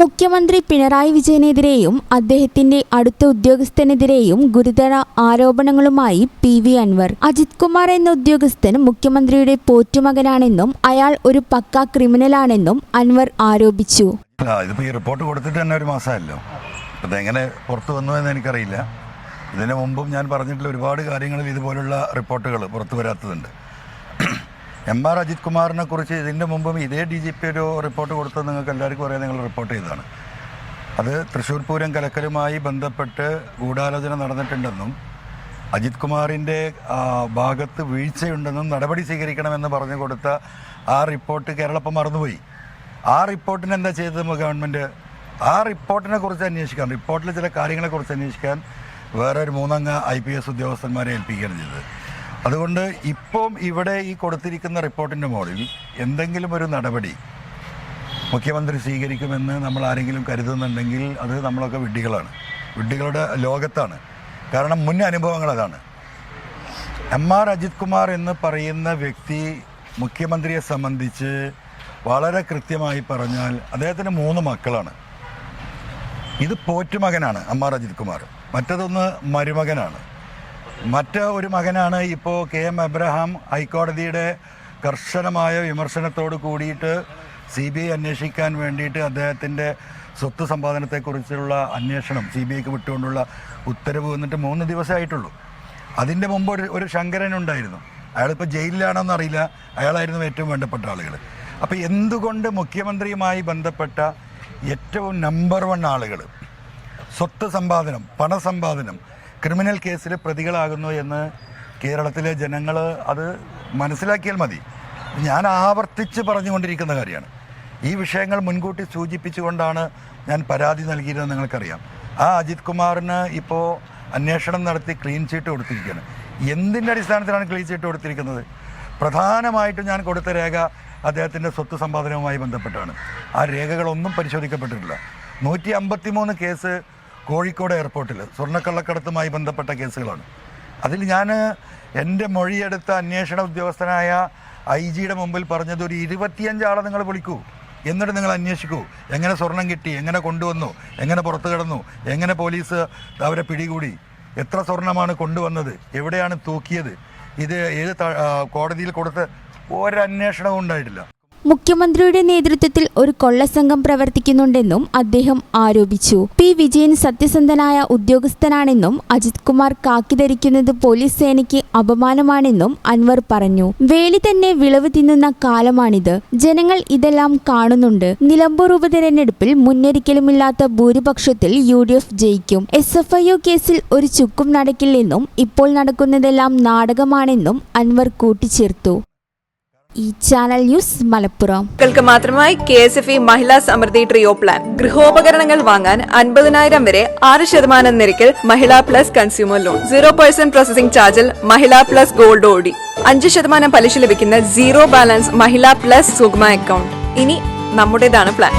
മുഖ്യമന്ത്രി പിണറായി വിജയനെതിരെയും അദ്ദേഹത്തിന്റെ അടുത്ത ഉദ്യോഗസ്ഥനെതിരെയും ഗുരുതര ആരോപണങ്ങളുമായി പി വി അൻവർ. അജിത് കുമാർ എന്ന ഉദ്യോഗസ്ഥൻ മുഖ്യമന്ത്രിയുടെ പോറ്റുമകനാണെന്നും അയാൾ ഒരു പക്ക ക്രിമിനലാണെന്നും അൻവർ ആരോപിച്ചു. ഈ റിപ്പോർട്ട് കൊടുത്തിട്ട് തന്നെ ഒരു മാസമല്ലോ അതെങ്ങനെ പുറത്തു വന്നു എന്ന് എനിക്കറിയില്ല. ഇതിനു മുമ്പും ഞാൻ പറഞ്ഞിട്ടുള്ള ഒരുപാട് കാര്യങ്ങളിൽ ഇതുപോലുള്ള റിപ്പോർട്ടുകൾ പുറത്തു വരാത്തതുണ്ട്. എം ആർ അജിത് കുമാറിനെ കുറിച്ച് ഇതിന്റെ മുമ്പും ഇതേ ഡി ജി പി ഒരു റിപ്പോർട്ട് കൊടുത്തത് നിങ്ങൾക്ക് എല്ലാവർക്കും അറിയാം. നിങ്ങൾ റിപ്പോർട്ട് ചെയ്തതാണ്. അത് തൃശ്ശൂർ പൂരം കലക്കലുമായി ബന്ധപ്പെട്ട് ഗൂഢാലോചന നടന്നിട്ടുണ്ടെന്നും അജിത് കുമാറിന്റെ ഭാഗത്ത് വീഴ്ചയുണ്ടെന്നും നടപടി സ്വീകരിക്കണമെന്ന് പറഞ്ഞു കൊടുത്ത ആ റിപ്പോർട്ട് കേരളപ്പം മറന്നുപോയി. ആ റിപ്പോർട്ടിന് എന്താ ചെയ്തത് ഗവൺമെന്റ് ആ റിപ്പോർട്ടിനെ കുറിച്ച് അന്വേഷിക്കാൻ റിപ്പോർട്ടിലെ ചില കാര്യങ്ങളെക്കുറിച്ച് അന്വേഷിക്കാൻ വേറെ ഒരു മൂന്നംഗ ഐ പി എസ് ഉദ്യോഗസ്ഥന്മാരെ ഏൽപ്പിക്കുകയാണ് ചെയ്തത്. അതുകൊണ്ട് ഇപ്പം ഇവിടെ ഈ കൊടുത്തിരിക്കുന്ന റിപ്പോർട്ടിന്റെ മുകളിൽ എന്തെങ്കിലും ഒരു നടപടി മുഖ്യമന്ത്രി സ്വീകരിക്കുമെന്ന് നമ്മൾ ആരെങ്കിലും കരുതുന്നുണ്ടെങ്കിൽ അത് നമ്മളൊക്കെ വിഡ്ഢികളാണ്. വിഡ്ഢികളുടെ ലോകത്താണ്. കാരണം മുൻ അനുഭവങ്ങൾ അതാണ്. എം ആർ അജിത് കുമാർ എന്ന് പറയുന്ന വ്യക്തി മുഖ്യമന്ത്രിയെ സംബന്ധിച്ച് വളരെ കൃത്യമായി പറഞ്ഞാൽ അദ്ദേഹത്തിന് മൂന്ന് മക്കളാണ്. ഇത് പോറ്റുമകനാണ് എം ആർ അജിത് കുമാർ. മറ്റതൊന്ന് മരുമകനാണ്. മറ്റ് ഒരു മകനാണ് ഇപ്പോൾ കെ എം എബ്രഹാം ഹൈക്കോടതിയുടെ കർശനമായ വിമർശനത്തോട് കൂടിയിട്ട് സി ബി ഐ അന്വേഷിക്കാൻ വേണ്ടിയിട്ട് അദ്ദേഹത്തിന്റെ സ്വത്ത് സമ്പാദനത്തെക്കുറിച്ചുള്ള അന്വേഷണം സി ബി ഐക്ക് വിട്ടുകൊണ്ടുള്ള ഉത്തരവ് വന്നിട്ട് മൂന്ന് ദിവസമായിട്ടുള്ളൂ. അതിന്റെ മുമ്പ് ഒരു ഒരു ശങ്കരൻ ഉണ്ടായിരുന്നു അയാളിപ്പോൾ ജയിലിലാണോന്ന് അറിയില്ല. അയാളായിരുന്നു ഏറ്റവും വേണ്ടപ്പെട്ട ആളുകൾ അപ്പോൾ എന്തുകൊണ്ട് മുഖ്യമന്ത്രിയുമായി ബന്ധപ്പെട്ട ഏറ്റവും നമ്പർ വൺ ആളുകൾ സ്വത്ത് സമ്പാദനം പണസമ്പാദനം ക്രിമിനൽ കേസിൽ പ്രതികളാകുന്നു എന്ന് കേരളത്തിലെ ജനങ്ങൾ അത് മനസ്സിലാക്കിയാൽ മതി. ഞാൻ ആവർത്തിച്ച് പറഞ്ഞുകൊണ്ടിരിക്കുന്ന കാര്യമാണ്. ഈ വിഷയങ്ങൾ മുൻകൂട്ടി സൂചിപ്പിച്ചുകൊണ്ടാണ് ഞാൻ പരാതി നൽകിയതെന്ന് നിങ്ങൾക്കറിയാം. ആ അജിത് കുമാറിന് ഇപ്പോൾ അന്വേഷണം നടത്തി ക്ലീൻ ചീട്ട് കൊടുത്തിരിക്കുകയാണ്. എന്തിന്റെ അടിസ്ഥാനത്തിലാണ് ക്ലീൻ ചീട്ട് കൊടുത്തിരിക്കുന്നത്? പ്രധാനമായിട്ടും ഞാൻ കൊടുത്ത രേഖ അദ്ദേഹത്തിന്റെ സ്വത്ത് സമ്പാദനവുമായി ബന്ധപ്പെട്ടാണ്. ആ രേഖകളൊന്നും പരിശോധിക്കപ്പെട്ടിട്ടില്ല. നൂറ്റി അമ്പത്തി മൂന്ന് കേസ് കോഴിക്കോട് എയർപോർട്ടിൽ സ്വർണക്കള്ളക്കടത്തുമായി ബന്ധപ്പെട്ട കേസുകളാണ്. അതിൽ ഞാൻ എന്റെ മൊഴിയെടുത്ത അന്വേഷണ ഉദ്യോഗസ്ഥനായ ഐ ജിയുടെ മുമ്പിൽ പറഞ്ഞത് ഒരു ഇരുപത്തിയഞ്ചാളെ നിങ്ങൾ വിളിക്കൂ. എന്നിട്ട് നിങ്ങൾ അന്വേഷിക്കൂ. എങ്ങനെ സ്വർണം കിട്ടി? എങ്ങനെ കൊണ്ടുവന്നു? എങ്ങനെ പുറത്തു കിടന്നു? എങ്ങനെ പോലീസ് അവരെ പിടികൂടി? എത്ര സ്വർണമാണ് കൊണ്ടുവന്നത്? എവിടെയാണ് തൂക്കിയത്? ഇത് ഏത് കോടതിയിൽ കൊടുത്ത് ഒരന്വേഷണവും ഉണ്ടായിട്ടില്ല. മുഖ്യമന്ത്രിയുടെ നേതൃത്വത്തിൽ ഒരു കൊള്ളസംഘം പ്രവർത്തിക്കുന്നുണ്ടെന്നും അദ്ദേഹം ആരോപിച്ചു. പി. വിജയൻ സത്യസന്ധനായ ഉദ്യോഗസ്ഥനാണെന്നും അജിത് കുമാർ കാക്കി ധരിക്കുന്നത് പോലീസ് സേനയ്ക്ക് അപമാനമാണെന്നും അൻവർ പറഞ്ഞു. വേലി തന്നെ വിളവ് തിന്നുന്ന കാലമാണിത്. ജനങ്ങൾ ഇതെല്ലാം കാണുന്നുണ്ട്. നിലമ്പൂർ ഉപതെരഞ്ഞെടുപ്പിൽ മുന്നൊരിക്കലുമില്ലാത്ത ഭൂരിപക്ഷത്തിൽ യു ഡി എഫ് ജയിക്കും. എസ് എഫ് ഐ കേസിൽ ഒരു ചുക്കും നടക്കില്ലെന്നും ഇപ്പോൾ നടക്കുന്നതെല്ലാം നാടകമാണെന്നും അൻവർ കൂട്ടിച്ചേർത്തു. ഈ ചാനൽ ന്യൂസ് മലപ്പുറം. മാത്രമായി K S F E Mahila Samriddhi trio plan ഗൃഹോപകരണങ്ങൾ വാങ്ങാൻ അൻപതിനായിരം വരെ ആറ് ശതമാനം നിരക്കിൽ Mahila plus consumer loan zero percent processing ചാർജിൽ മഹിളാ പ്ലസ് ഗോൾഡ് ഓടി. അഞ്ച് ശതമാനം പലിശ ലഭിക്കുന്ന zero balance Mahila plus Sugama account ഇനി നമ്മുടേതാണ് പ്ലാൻ